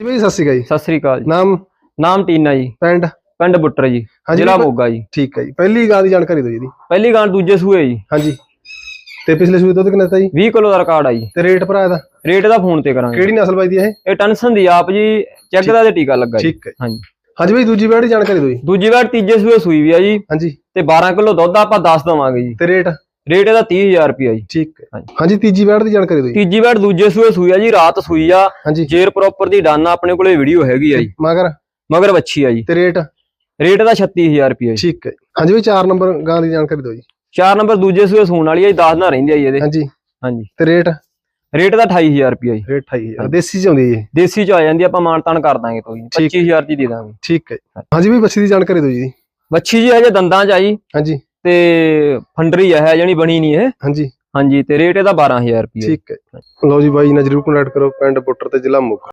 ਜੀ? ਸਤਿ ਸ਼੍ਰੀ ਅਕਾਲ ਜੀ। ਸਤਿ ਸ੍ਰੀ ਅਕਾਲ ਜੀ। ਨਾਮ? ਨਾਮ ਟੀਨਾ ਜੀ। ਪਿੰਡ? ਪਿੰਡ ਬੁੱਟਰ ਜੀ। ਹਾਂਜੀ ਜ਼ਿਲ੍ਹਾ ਮੋਗਾ ਜੀ। ਠੀਕ ਹੈ ਜੀ। ਪਹਿਲੀ ਗਾਂ ਦੀ ਜਾਣਕਾਰੀ ਦਿਓ ਜੀ ਇਹਦੀ। ਪਹਿਲੀ ਗਾਂ ਦੂਜੇ ਸੂਏ ਜੀ। ਹਾਂਜੀ। ਤੇ ਪਿਛਲੇ ਸੂਏ ਦੁੱਧ ਕਿੰਨਾ ਦਿੱਤਾ ਜੀ? 20 ਕਿਲੋ ਦਾ ਰਿਕਾਰਡ ਆ ਜੀ। ਤੇ ਰੇਟ ਭਰਾ ਇਹਦਾ? ਰੇਟ ਦਾ ਫੋਨ ਤੇ ਕਰਾਂਗੇ। ਕਿਹੜੀ ਨਸਲ ਬਾਈ ਦੀ ਇਹ? ਇਹ ਟਨਸਨ ਦੀ ਆਪ ਜੀ ਚੈੱਕ ਦਾ ਤੇ ਟੀਕਾ ਲੱਗਾ ਜੀ। ਠੀਕ ਹੈ ਹਾਂਜੀ। ਹਾਂਜੀ ਬਾਈ ਦੂਜੀ ਬੈੜ ਦੀ ਜਾਣਕਾਰੀ ਦਿਓ ਜੀ। ਦੂਜੀ ਵਾਰ ਤੀਜੇ ਸੂਏ ਸੂਈ ਵੀ ਆ ਜੀ। ਹਾਂਜੀ। ਤੇ 12 ਕਿਲੋ ਦੁੱਧ ਆਪਾਂ ਦੱਸ ਦਵਾਂਗੇ ਜੀ। ਤੇ ਰੇਟ? ਰੇਟ ਇਹਦਾ 30000 ਰੁਪਿਆ ਜੀ। ਠੀਕ ਹੈ। ਹਾਂਜੀ। ਤੀਜੀ ਬੈੜ ਦੀ ਜਾਣਕਾਰੀ ਦਿਓ ਜੀ। ਤੀਜੀ ਵਾਰ ਦੂਜੇ ਸੂਏ ਸੂਈ ਆ ਜੀ ਰਾਤ ਸੂਈ ਆ। ਜੇਰ ਪ੍ਰੋਪਰ ਦੀ ਡਾਨਾ ਆਪਣੇ ਕੋਲੇ ਵੀਡੀਓ ਹੈਗੀ ਆ ਜੀ। ਮਗਰ? ਮਗਰ ਵੱਛੀ ਆ ਜੀ। ਤੇ ਰੇਟ? ਰੇਟ ਦਾ 36000 ਰੁਪਿਆ ਜੀ। ਠੀਕ ਹੈ ਹਾਂਜੀ ਬਾਈ 4 ਨੰਬਰ ਗਾਂ ਦੀ ਜਾਣਕਾਰੀ ਦਿਓ ਜੀ। 4 ਨੰਬਰ ਦੂਜੇ ਸੂਏ ਸੂਣ ਵਾਲੀ ਆ ਜੀ 10 ਨਾ ਰਹਿੰਦੀ ਆ ਜੀ ਇਹਦੇ। ਹਾਂਜੀ। ਹਾਂਜੀ। ਤੇ ਰੇਟ? ਰੇਟ ਦਾ 28000 ਰੁਪਿਆ ਜੀ। ਰੇਟ 28000 ਦੇਸੀ ਚ ਆਉਂਦੀ ਇਹ ਦੇਸੀ ਚ ਆ ਜਾਂਦੀ ਆ, ਆਪਾਂ ਮਾਨਤਾਨ ਕਰ ਦਾਂਗੇ ਕੋਈ ਠੀਕ। 25000 ਦੀ ਦੇ ਦਾਂਗੇ। ਠੀਕ ਹੈ ਹਾਂਜੀ ਬਾਈ ਬੱਚੀ ਦੀ ਜਾਣਕਾਰੀ ਦਿਓ ਜੀ। ਵੱਛੀ ਜੀ ਹਜੇ ਦੰਦਾਂ ਚ ਆਈ ਹਾਂਜੀ। ਤੇ ਫੰਡਰੀ ਆ ਹੈ ਜਣੀ ਬਣੀ ਨਹੀਂ ਇਹ? ਹਾਂਜੀ। ਹਾਂਜੀ ਤੇ ਰੇਟ ਇਹਦਾ 12000 ਰੁਪਏ ਠੀਕ ਹੈ। ਲਓ ਜੀ ਬਾਈ ਨਾਲ ਜਰੂਰ ਕੰਟੈਕਟ ਕਰੋ ਪਿੰਡ ਪੁੱਟਰ ਤੇ ਜ਼ਿਲ੍ਹਾ ਮੁਕਤਸਰ